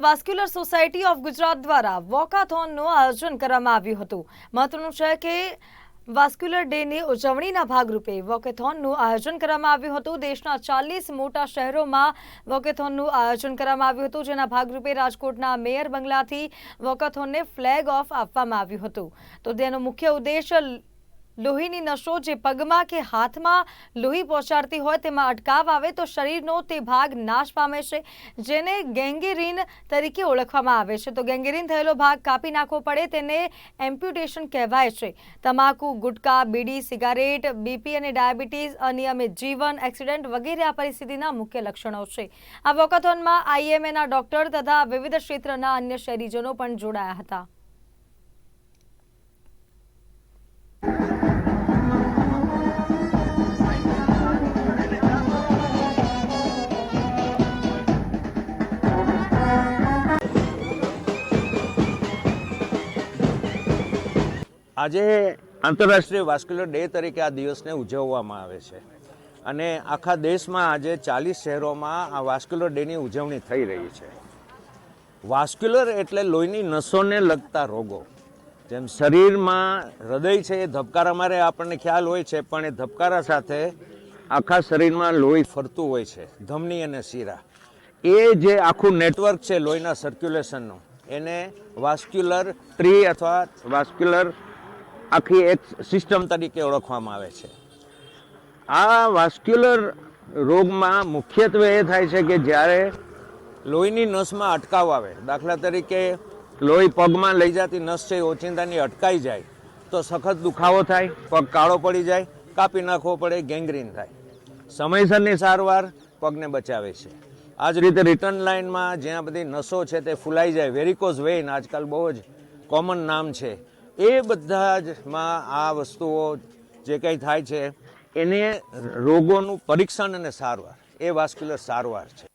Vascular society of Gujarat દ્વારા વોકાથોનનું આયોજન કરવામાં આવ્યું હતું. મહત્વનું છે કે વાસ્ક્યુલર ડેની ઉજવણીના ભાગરૂપે વોકેથોનનું આયોજન કરવામાં આવ્યું હતું. દેશના ચાલીસ મોટા શહેરોમાં વોકેથોનનું આયોજન કરવામાં આવ્યું હતું, જેના ભાગરૂપે રાજકોટના મેયર બંગલાથી વોકેથોનને ફ્લેગ ઓફ આપવામાં આવ્યું હતું. તો તેનો મુખ્ય ઉદ્દેશ લોહીની નસો જે પગમાં કે હાથમાં લોહી પહોંચાડતી હોય તેમાં અટકાવ આવે તો શરીરનો તે ભાગ નાશ પામે છે, જેને ગેંગેરીન તરીકે ઓળખવામાં આવે છે. તો ગેંગેરીન થયેલો ભાગ કાપી નાખવો પડે તેને એમ્પ્યુટેશન કહેવાય છે. તમાકુ, ગુટકા, બીડી, સિગારેટ, બીપી અને ડાયાબિટીસ અનિયમિત જીવન, એક્સિડન્ટ વગેરે આ પરિસ્થિતિના મુખ્ય લક્ષણો છે. આ વોકાથોનમાં આઈએમએના ડોક્ટર તથા વિવિધ ક્ષેત્રના અન્ય શહેરીજનો પણ જોડાયા હતા. આજે આંતરરાષ્ટ્રીય વાસ્ક્યુલર ડે તરીકે આ દિવસને ઉજવવામાં આવે છે. અને આખા દેશમાં આજે ચાલીસ શહેરોમાં આ વાસ્ક્યુલર ડેની ઉજવણી થઈ રહી છે. વાસ્ક્યુલર એટલે લોહીની નસોને લગતા રોગો. જેમ શરીરમાં હૃદય છે એ ધબકારા મારે આપણને ખ્યાલ હોય છે, પણ એ ધબકારા સાથે આખા શરીરમાં લોહી ફરતું હોય છે, ધમની અને શીરા. એ જે આખું નેટવર્ક છે લોહીના સર્ક્યુલેશનનું એને વાસ્ક્યુલર ટ્રી અથવા વાસ્ક્યુલર આખી એક સિસ્ટમ તરીકે ઓળખવામાં આવે છે. આ વાસ્ક્યુલર રોગમાં મુખ્યત્વે એ થાય છે કે જ્યારે લોહીની નસમાં અટકાવ આવે, દાખલા તરીકે લોહી પગમાં લઈ જતી નસ છે ઓચિંતાની અટકાઈ જાય, તો સખત દુખાવો થાય, પગ કાળો પડી જાય, કાપી નાખવો પડે, ગેંગ્રીન થાય. સમયસરની સારવાર પગને બચાવે છે. આ જ રીતે રિટર્ન લાઇનમાં જ્યાં બધી નસો છે તે ફૂલાઈ જાય. વેરિકોઝ વેઇન આજકાલ બહુ જ કોમન નામ છે. એ બધા જ માં આ વસ્તુઓ જે કંઈ થાય છે, એને રોગોનું પરીક્ષણ અને સારવાર. એ વાસ્ક્યુલર સારવાર છે.